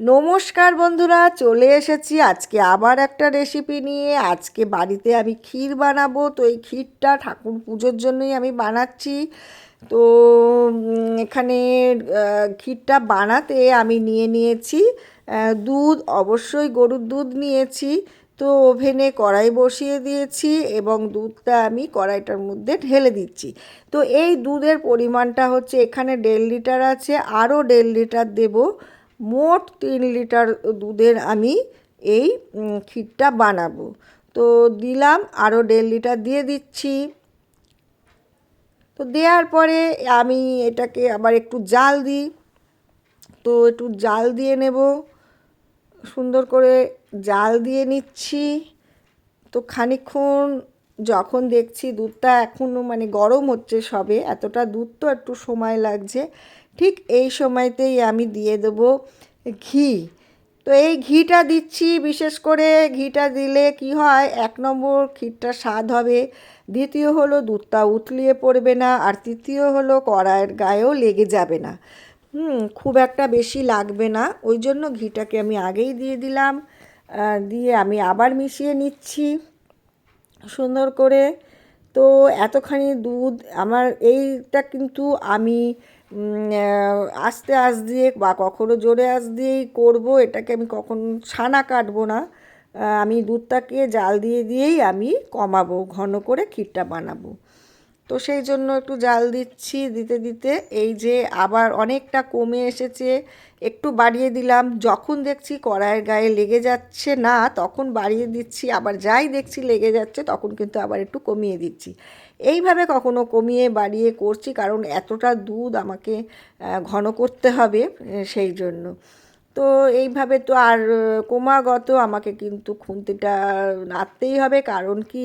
নমস্কার বন্ধুরা, চলে এসেছি আজকে আবার একটা রেসিপি নিয়ে। আজকে বাড়িতে আমি ক্ষীর বানাবো, তো এই ক্ষীরটা ঠাকুর পুজোর জন্যই আমি বানাচ্ছি। তো এখানে ক্ষীরটা বানাতে আমি নিয়ে নিয়েছি দুধ, অবশ্যই গরুর দুধ নিয়েছি। তো, ওভেনে কড়াই বসিয়ে দিয়েছি এবং দুধটা আমি কড়াইটার মধ্যে ঢেলে দিচ্ছি। তো, এই দুধের পরিমাণটা হচ্ছে এখানে দেড় লিটার আছে, আরও দেড় লিটার দেবো। মোট তিন লিটার দুধের আমি এই ক্ষীরটা বানাবো। তো দিলাম আরও দেড় লিটার দিয়ে দিচ্ছি। তো দেওয়ার পরে আমি এটাকে আবার একটু জাল দিই। তো একটু জাল দিয়ে নেব। সুন্দর করে জাল দিয়ে নিচ্ছি। তো খানিকক্ষণ যখন দেখছি দুধটা এখনও মানে গরম হচ্ছে সবে, এতটা দুধ তো একটু সময় লাগছে। ঠিক এই সময়তেই আমি দিয়ে দেবো ঘি। তো এই ঘিটা দিচ্ছি, বিশেষ করে ঘিটা দিলে কি হয়, এক নম্বর ক্ষীরটা স্বাদ হবে, দ্বিতীয় হলো দুধটা উতলিয়ে পড়বে না, আর তৃতীয় হলো কড়াইয়ের গায়েও লেগে যাবে না। হুম, খুব একটা বেশি লাগবে না, ওই জন্য ঘিটাকে আমি আগেই দিয়ে দিলাম। দিয়ে আমি আবার মিশিয়ে নিচ্ছি সুন্দর করে। তো এতখানি দুধ, আমার এইটা কিন্তু আমি আস্তে আঁচ দিয়ে বা কখনো জোরে আস দিয়েই করব, এটাকে আমি কখন ছানা কাটবো না। আমি দুধটাকে জাল দিয়ে দিয়েই আমি কমাবো, ঘন করে ক্ষীরটা বানাবো। তো সেই জন্য একটু জাল দিচ্ছি, দিতে দিতে। এই যে আবার অনেকটা কমে এসেছে, একটু বাড়িয়ে দিলাম। যখন দেখছি কড়াইয়ের গায়ে লেগে যাচ্ছে না, তখন বাড়িয়ে দিচ্ছি। আবার যাই দেখছি লেগে যাচ্ছে, তখন কিন্তু আবার একটু কমিয়ে দিচ্ছি। এইভাবে কখনো কমিয়ে বাড়িয়ে করছি, কারণ এতটা দুধ আমাকে ঘন করতে হবে সেই জন্য। তো এইভাবে তো আর আহ, ক্রমাগত আমাকে কিন্তু খুন্তিটা নাড়তেই হবে। কারণ কি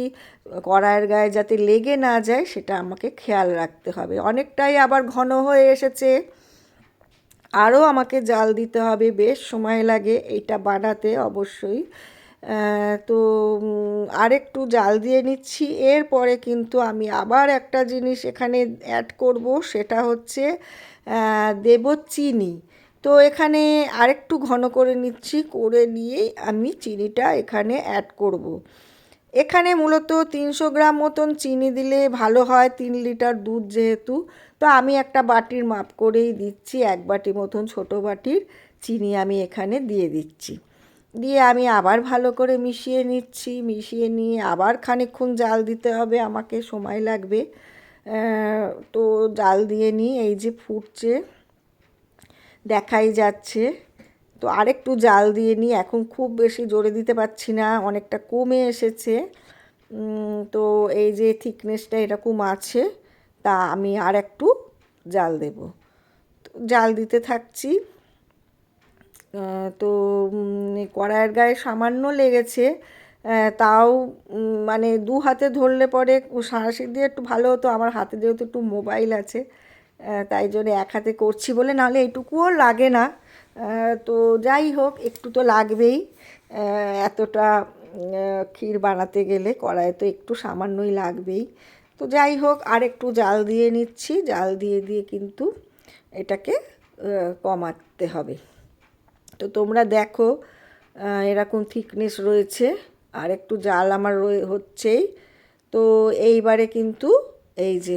কড়াইয়ের গায়ে যাতে লেগে না যায় সেটা আমাকে খেয়াল রাখতে হবে। অনেকটাই আবার ঘন হয়ে এসেছে। আরও আমাকে জাল দিতে হবে বেশ সময় লাগে এইটা বানাতে অবশ্যই। তো আরেকটু জাল দিয়ে নিচ্ছি। এরপরে কিন্তু আমি আবার একটা জিনিস এখানে অ্যাড করব সেটা হচ্ছে দেব চিনি। তো এখানে আরেকটু ঘন করে নিচ্ছি, করে নিয়েই আমি চিনিটা এখানে অ্যাড করব। এখানে মূলত তিনশো গ্রাম মতন চিনি দিলে ভালো হয়, তিন লিটার দুধ যেহেতু। তো আমি একটা বাটির মাপ করেই দিচ্ছি, এক বাটি মতন ছোট বাটির চিনি আমি এখানে দিয়ে দিচ্ছি। দিয়ে আমি আবার ভালো করে মিশিয়ে নিচ্ছি, মিশিয়ে নিয়ে আবার খানিকক্ষণ জাল দিতে হবে, আমাকে সময় লাগবে। তো জাল দিয়ে নিই এই যে ফুটছে দেখাই যাচ্ছে। তো আরেকটু জাল দিয়ে নিই, এখন খুব বেশি জোরে দিতে পারছি না, অনেকটা কমে এসেছে। তো এই যে থিকনেসটা এরকম আছে, তা আমি আর একটু জাল দেব। তো জাল দিতে থাকছি। তো কড়াইয়ের গায়ে সামান্য লেগেছে তাও মানে দু হাতে ধরলে পরে সাঁড়াশি দিয়ে একটু ভালো হতো, আমার হাতে যেহেতু একটু মোবাইল আছে তাই জন্য এক হাতে করছি বলে নাহলে এটুকুও লাগে না। তো যাই হোক, একটু তো লাগবেই। এতটা ক্ষীর বানাতে গেলে কড়াইয়ে তো একটু সামান্যই লাগবেই। তো যাই হোক, আর একটু জাল দিয়ে নিচ্ছি। জাল দিয়ে দিয়ে কিন্তু এটাকে কমাতে হবে। তো তোমরা দেখো এরকম থিকনেস রয়েছে। আর একটু জাল আমার হচ্ছেই। তো এইবারে কিন্তু এই যে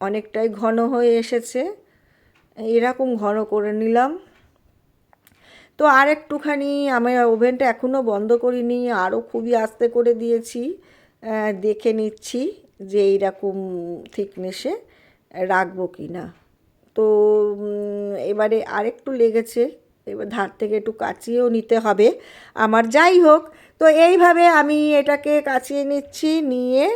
অনেকটাই ঘন হয়ে এসেছে। এরকম ঘন করে নিলাম। তো আর একটুখানি আমি ওভেনটা এখনও বন্ধ করিনি আরও খুবই আস্তে করে দিয়েছি। দেখে নিচ্ছি যে এইরকম থিকনেসে রাখব কি না তো এবারে আরেকটু লেগেছে, এবার ধার থেকে একটু কাচিয়েও নিতে হবে। আমার যাই হোক, তো এইভাবে আমি এটাকে কাচিয়ে নিচ্ছি, নিয়ে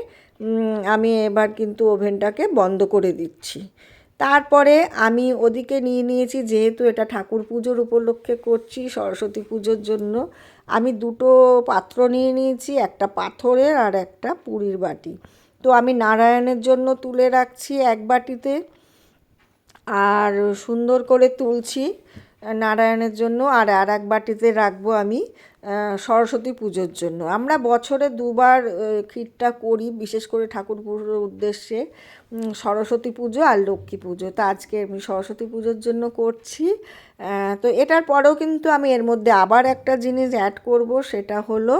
আমি এবার কিন্তু ওভেনটাকে বন্ধ করে দিচ্ছি। তারপরে আমি ওদিকে নিয়ে নিয়েছি, যেহেতু এটা ঠাকুর পুজোর উপলক্ষে করছি সরস্বতী পুজোর জন্য, আমি দুটো পাত্র নিয়ে নিয়েছি, একটা পাথরের আর একটা পুরীর বাটি। তো আমি নারায়ণের জন্য তুলে রাখছি এক বাটিতে আর সুন্দর করে তুলছি নারায়ণের জন্য, আর আর এক বাটিতে রাখব আমি সরস্বতী পুজোর জন্য। আমরা বছরে দুবার ক্ষীরটা করি, বিশেষ করে ঠাকুর পুজোর উদ্দেশ্যে সরস্বতী পুজো আর লক্ষ্মী পুজো। তো আজকে আমি সরস্বতী পুজোর জন্য করছি। তো এটার পরেও কিন্তু আমি এর মধ্যে আবার একটা জিনিস অ্যাড করব, সেটা হলো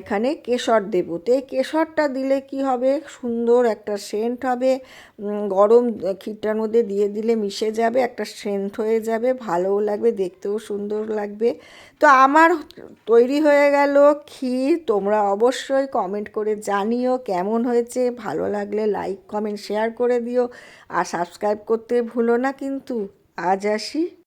এখানে কেশর দেব তো এই কেশরটা দিলে কি হবে? সুন্দর একটা সেন্ট হবে। গরম ক্ষীরটার মধ্যে দিয়ে দিলে মিশে যাবে, একটা সেন্ট হয়ে যাবে, ভালোও লাগবে, দেখতেও সুন্দর লাগবে। তো আমার তৈরি হয়ে গেল ক্ষীর। তোমরা অবশ্যই কমেন্ট করে জানিও কেমন হয়েছে। ভালো লাগলে লাইক কমেন্ট শেয়ার করে দিও। আর সাবস্ক্রাইব করতে ভুলো না কিন্তু। আজ আসি।